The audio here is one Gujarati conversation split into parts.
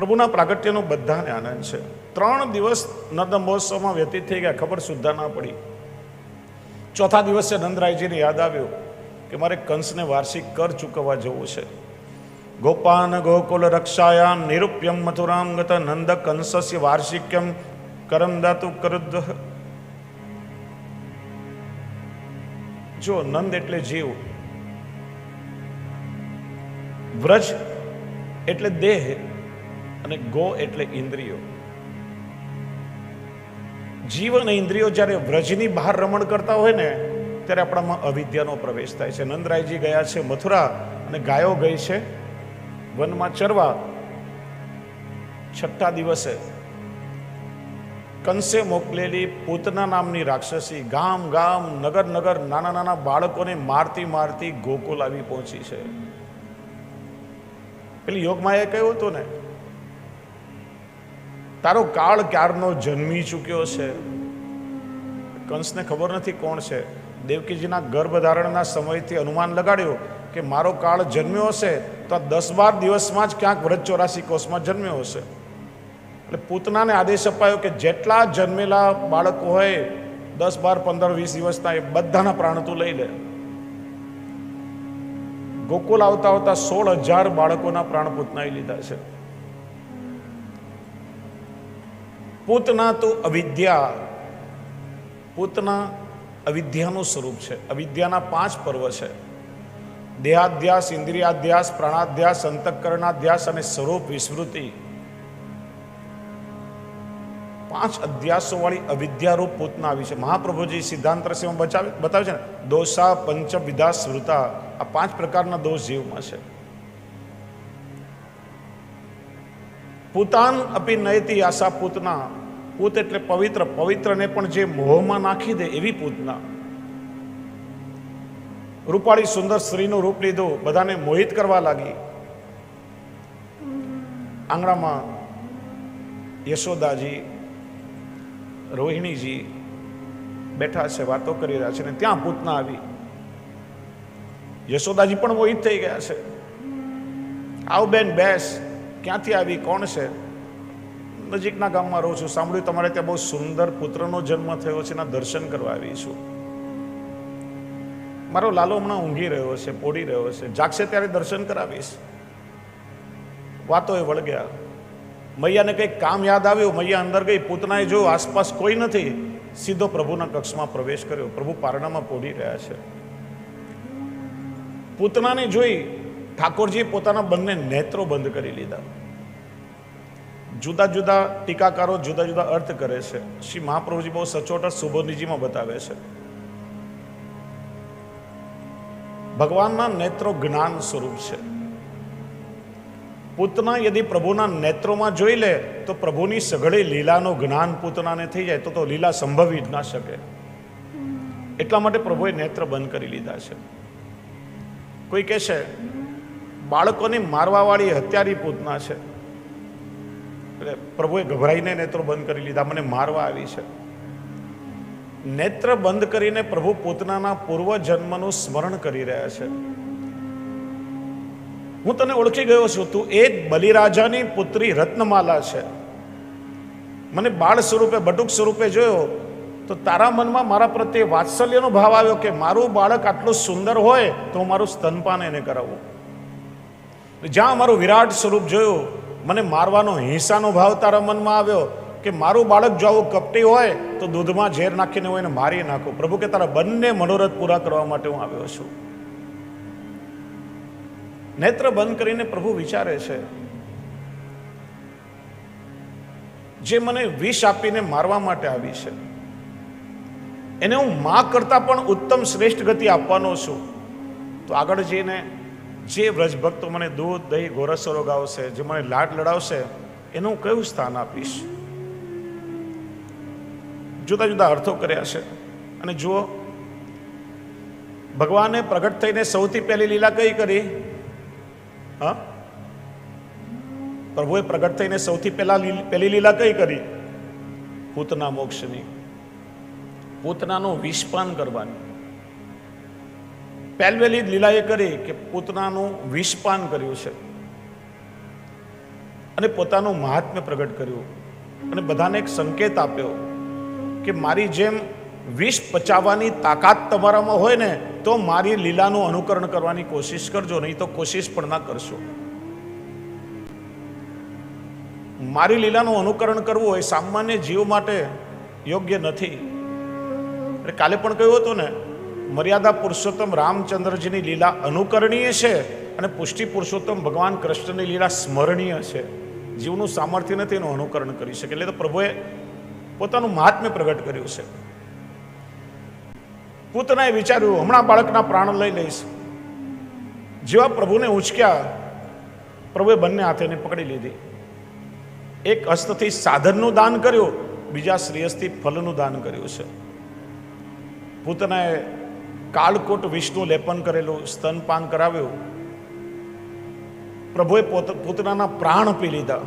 પ્રભુના પ્રાગટ્યનો બધાને આનંદ છે. ત્રણ દિવસ નર્દ મહોત્સવમાં વ્યતીત થઈ ગયા, ખબર સુદ્ધા ના પડી. ચોથા દિવસે નંદરાયજીને યાદ આવ્યું કે મારે કંસને વાર્ષિક કર ચૂકવવા જવું છે. ગોપાન ગોકુલ રક્ષાયામ નિરૂપ્યમ મથુરામ ગત નંદ કંસસ્ય વાર્ષિક્યમ કરમ દાતુ કરુદ્ધ. જો નંદ એટલે જીવ, વ્રજ એટલે દેહ અને ગો એટલે ઇન્દ્રિયો. જીવ અને ઇન્દ્રિયો જ્યારે વ્રજની બહાર રમણ કરતા હોય ને, ત્યારે આપણામાં અવિદ્યાનો પ્રવેશ થાય છે. નંદરાયજી ગયા છે મથુરા અને ગાયો ગઈ છે. વનમાં ચરવા છઠ્ઠા દિવસે કંસે મોકલેલી પૂતના નામની રાક્ષસી ગામ ગામ નગર નગર નાના નાના બાળકોને મારતી મારતી ગોકુલ આવી પહોંચી છે. પેલી યોગમાએ કહ્યું હતું ને તારો કાળ ક્યારનો જન્મી ચૂક્યો છે? કંસને ખબર નથી કોણ છે. દેવકીજીના ગર્ભધારણના સમયથી અનુમાન લગાડ્યો કે મારો કાળ જન્મ્યો હશે તો આ દસ બાર દિવસમાં જ ક્યાંક વ્રજ ચોરાસી કોષમાં જન્મ્યો હશે. એટલે પૂતનાને આદેશ અપાયો કે જેટલા જન્મેલા બાળકો હોય, દસ બાર પંદર વીસ દિવસના એ બધાના પ્રાણ તું લઈ લે. ગોકુલ આવતા આવતા સોળ હજાર બાળકોના પ્રાણ પૂતનાઈ લીધા છે. પૂતના તો અવિદ્યા. પૂતના અવિદ્યાનું સ્વરૂપ છે. અવિદ્યાના પાંચ પર્વ છે. દેહાધ્યાસ, ઇન્દ્રિયાધ્યાસ, પ્રાણાધ્યાસ અંતઃકરણાધ્યાસ અને સ્વરૂપ વિસ્મૃતિ. પાંચ અધ્યાસો વાળી અવિદ્યારૂપ પૂતના આવી છે. મહાપ્રભુજી સિદ્ધાંત રસીમાં બચાવે બતાવે છે ને? દોષા પંચવિધા સ્મૃતા આ પાંચ પ્રકારના દોષ જીવમાં છે. પૂતાન અપી નયતી આશા પૂતના, પૂત એટલે પવિત્ર, પવિત્રને પણ જે મોહમાં નાખી દે એવી પૂતના. રૂપાળી સુંદર સ્ત્રીનું રૂપ લીધું, બધાને મોહિત કરવા લાગી. આંગણામાં યશોદાજી, રોહિણીજી બેઠા છે, વાતો કરી રહ્યા છે ને ત્યાં પૂતના આવી. યશોદાજી પણ મોહિત થઈ ગયા છે. આવ બેન, બેસ. ક્યાંથી આવી? કોણ છે? નજીકના ગામમાં રહું છું. સાંભળ્યું તમારે ત્યાં બહુ સુંદર પુત્રનો જન્મ થયો છે, એના દર્શન કરવા આવી છું. મારો લાલો હમણાં ઊંઘી રહ્યો છે, પોડી રહ્યો છે. જાગશે ત્યારે દર્શન કરાવીશ. વાતો એ વળગ્યા. મૈયાને કંઈક કામ યાદ આવ્યું. મૈયા અંદર ગઈ. પૂતનાએ જોયું, આસપાસ કોઈ નથી. સીધો પ્રભુના કક્ષમાં પ્રવેશ કર્યો. પ્રભુ પારણામાં પોડી રહ્યા છે. પૂતનાને જોઈ ઠાકોરજી પોતાના બંને નેત્રો બંધ કરી લીધા. જુદા જુદા ટીકાકારો જુદા જુદા અર્થ કરે છે. શ્રી મહાપ્રભુજી બહુ સચોટ સુબોધનીજીમાં બતાવે છે. ભગવાનના નેત્રો જ્ઞાન સ્વરૂપ છે. પૂતના યદિ પ્રભુના નેત્રોમાં જોઈ લે, તો પ્રભુની સઘળી લીલાનો જ્ઞાન પૂતનાને થઈ જાય, તો તો લીલા સંભવી જ ના શકે. એટલા માટે પ્રભુએ નેત્ર બંધ કરી લીધા છે. કોઈ કહે છે બાળકોને મારવાવાળી હત્યારી પૂતના છે. એટલે પ્રભુએ ગભરાઈને નેત્રો બંધ કરી લીધા, મને મારવા આવી છે. નેત્ર બંધ કરીને પ્રભુ પોતાના પૂર્વ જન્મનું સ્મરણ કરી રહ્યા છે. હું તને ઓળખી ગયો છું, તું એ બલિરાજાની પુત્રી રત્નમાલા છે. મને બાળ સ્વરૂપે, બટુક સ્વરૂપે જોયો, તો તારા મનમાં મારા પ્રત્યે વાત્સલ્યનો ભાવ આવ્યો કે મારું બાળક આટલું સુંદર હોય તો મારું સ્તનપાન એને કરાવું. જ્યાં મારું વિરાટ સ્વરૂપ જોયું, મને મારવાનો હિંસાનો ભાવ તારા મનમાં આવ્યો કે મારું બાળક જો આવું કપટી હોય, તો દૂધમાં ઝેર નાખીને હું એને મારી નાખું. પ્રભુ કે તારા બંને મનોરથ પૂરા કરવા માટે હું આવ્યો છું. નેત્ર બંધ કરીને પ્રભુ વિચારે છે, જે મને વિષ આપીને મારવા માટે આવી છે. એને હું મા કરતા પણ ઉત્તમ શ્રેષ્ઠ ગતિ આપવાનો છું. તો આગળ જઈને જે વ્રજભક્તો મને દૂધ, દહીં ગોરસો રોગાવશે જે મને લાડ લડાવશે, એનું કયું સ્થાન આપીશ? જુદા જુદા અર્થો કર્યા છે. અને જુઓ, ભગવાને પ્રગટ થઈને સૌથી પહેલી લીલા કઈ કરી? હા? પ્રભુએ પ્રગટ થઈને સૌથી પહેલા પહેલી લીલા કઈ કરી? પૂતના મોક્ષની. પૂતનાનું વિષપાન કરવાની. પહેલવેલી લીલાએ કરી કે પોતાનું વિષપાન કર્યું છે. અને પોતાનું મહાત્મ્ય પ્રગટ કર્યું. અને બધાને એક સંકેત આપ્યો કે મારી જેમ વિષ પચાવવાની તાકાત તમારામાં હોય ને, તો મારી લીલાનું અનુકરણ કરવાની કોશિશ કરજો, નહીં તો કોશિશ પણ ના કરશો. મારી લીલાનું અનુકરણ કરવું એ સામાન્ય જીવ માટે યોગ્ય નથી. એટલે કાલે પણ કહ્યું હતું ને મર્યાદા પુરુષોત્તમ રામચંદ્રજીની લીલા અનુકરણીય છે અને પુષ્ટિ પુરુષોત્તમ ભગવાન કૃષ્ણની લીલા સ્મરણીય છે. જીવનું સામર્થ્ય નથી એનું અનુકરણ કરી શકે. એટલે તો પ્રભુએ પોતાનું મહાત્મ્ય પ્રગટ કર્યું છે. પૂતનાએ વિચાર્યું, હમણાં બાળકના પ્રાણ લઈ લઈશ. જેવા પ્રભુને ઉંચક્યા, પ્રભુએ બંને હાથે એને પકડી લીધી. એક હસ્તથી સાધનનું દાન કર્યું, બીજા શ્રેયસથી ફલનું દાન કર્યું છે. પૂતનાએ કાળકોટ વિષ્ણુ લેપન કરેલું, સ્તનપાન કરાવ્યું. પ્રભુએ પોત, પૂતનાના પ્રાણ પી લીધા.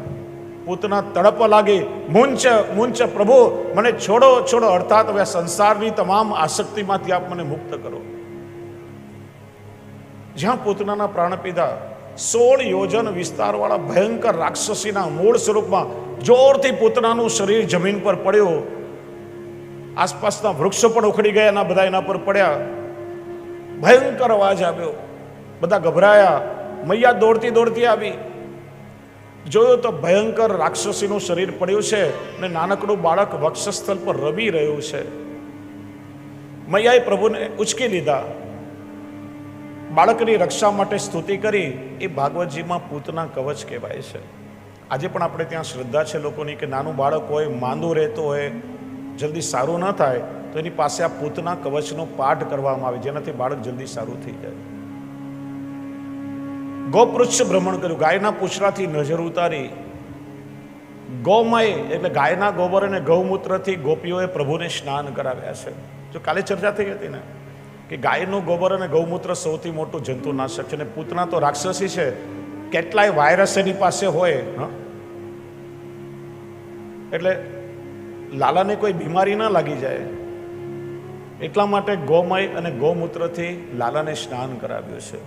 પોતાના તડપ લાગી મુંચ મુંચ પ્રભુ, મને છોડો છોડો. અર્થાત હવે સંસારની તમામ આસક્તિમાંથી આપ મને મુક્ત કરો. જ્યાં પોતાના પ્રાણ પીધા, સોળ યોજન વિસ્તારવાળા ભયંકર રાક્ષસીના મૂળ સ્વરૂપમાં જોરથી પૂતનાનું શરીર જમીન પર પડ્યું. આસપાસના વૃક્ષો પણ ઉખડી ગયા એના બધા એના પર પડ્યા. ભયંકર અવાજ આવ્યો. બધા ગભરાયા. મૈયા દોડતી દોડતી આવી. જોયું તો ભયંકર રાક્ષસીનું શરીર પડ્યું છે અને નાનકડું બાળક વક્ષસ્થળ પર રમી રહ્યું છે. મૈયાએ પ્રભુને ઉચકી લીધા. બાળકની રક્ષા માટે સ્તુતિ કરી. એ ભાગવતજીમાં પૂતના કવચ કહેવાય છે. આજે પણ આપણે ત્યાં શ્રદ્ધા છે લોકોની કે નાનું બાળક હોય, માંદું રહેતું હોય, જલ્દી સારું ન થાય. તો એની પાસે આ પૂતના કવચનો પાઠ કરવામાં આવે, જેનાથી બાળક જલ્દી સારું થઈ જાય. ગૌપૃચ્છ ભ્રમણ કર્યું. ગાયના પૂછડાથી નજર ઉતારી. ગૌમય એટલે ગાયના ગોબર અને ગૌમૂત્રથી ગોપીઓએ પ્રભુને સ્નાન કરાવ્યા છે. જો કાલે ચર્ચા થઈ હતી ને, કે ગાયનું ગોબર અને ગૌમૂત્ર સૌથી મોટું જંતુનાશક છે અને પૂતના તો રાક્ષસી છે, કેટલાય વાયરસ એની પાસે હોય, હા? એટલે લાલાને કોઈ બીમારી ના લાગી જાય. એટલા માટે ગોમય અને ગૌમૂત્રથી લાલાને સ્નાન કરાવ્યું છે.